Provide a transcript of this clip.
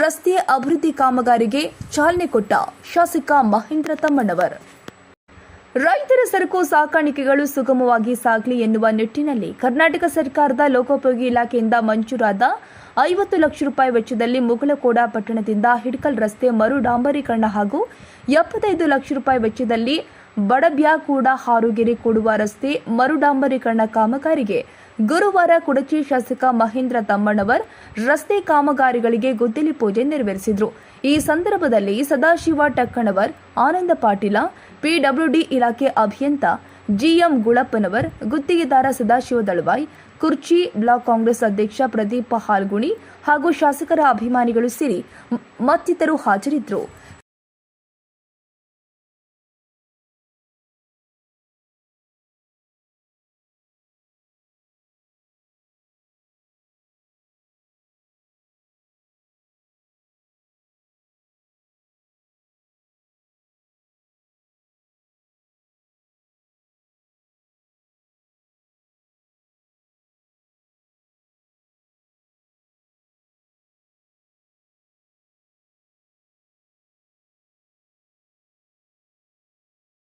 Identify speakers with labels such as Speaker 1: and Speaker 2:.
Speaker 1: ರಸ್ತೆ ಅಭಿವೃದ್ಧಿ ಕಾಮಗಾರಿಗೆ ಚಾಲನೆ ಕೊಟ್ಟ ಶಾಸಕ ಮಹೇಂದ್ರ ತಮ್ಮಣ್ಣವರ್. ರೈತರ ಸರಕು ಸಾಕಾಣಿಕೆಗಳು ಸುಗಮವಾಗಿ ಸಾಗಲಿ ಎನ್ನುವ ನಿಟ್ಟಿನಲ್ಲಿ ಕರ್ನಾಟಕ ಸರ್ಕಾರದ ಲೋಕೋಪಯೋಗಿ ಇಲಾಖೆಯಿಂದ ಮಂಜೂರಾದ ಐವತ್ತು ಲಕ್ಷ ರೂಪಾಯಿ ವೆಚ್ಚದಲ್ಲಿ ಮುಗಲಕೋಡ ಪಟ್ಟಣದಿಂದ ಹಿಡ್ಕಲ್ ರಸ್ತೆ ಮರು ಡಾಂಬರೀಕರಣ ಹಾಗೂ ಎಪ್ಪತ್ತೈದು ಲಕ್ಷ ರೂಪಾಯಿ ವೆಚ್ಚದಲ್ಲಿ ಬಡಬ್ಯಾಕೂಡ ಹಾರುಗೆರೆ ಕೊಡುವ ರಸ್ತೆ ಮರುಡಾಂಬರೀಕರಣ ಕಾಮಗಾರಿಗೆ. ಗುರುವಾರ ಕುಡಚಿ ಶಾಸಕ ಮಹೇಂದ್ರ ತಮ್ಮಣ್ಣವರ್ ರಸ್ತೆ ಕಾಮಗಾರಿಗಳಿಗೆ ಗುದ್ದಲಿ ಪೂಜೆ ನೆರವೇರಿಸಿದರು. ಈ ಸಂದರ್ಭದಲ್ಲಿ ಸದಾಶಿವ ಟಕ್ಕಣವರ್ ಆನಂದ ಪಾಟೀಲ, ಪಿಡಬ್ಲ್ಯೂಡಿ ಇಲಾಖೆ ಅಭಿಯಂತ ಜಿಎಂ ಗುಳಪ್ಪನವರ್, ಗುತ್ತಿಗೆದಾರ ಸದಾಶಿವ ದಳವಾಯ್, ಕುರ್ಚಿ ಬ್ಲಾಕ್ ಕಾಂಗ್ರೆಸ್ ಅಧ್ಯಕ್ಷ ಪ್ರದೀಪ ಹಾಲ್ಗುಣಿ ಹಾಗೂ ಶಾಸಕರ ಅಭಿಮಾನಿಗಳು ಸೇರಿ ಮತ್ತಿತರು ಹಾಜರಿದ್ದರು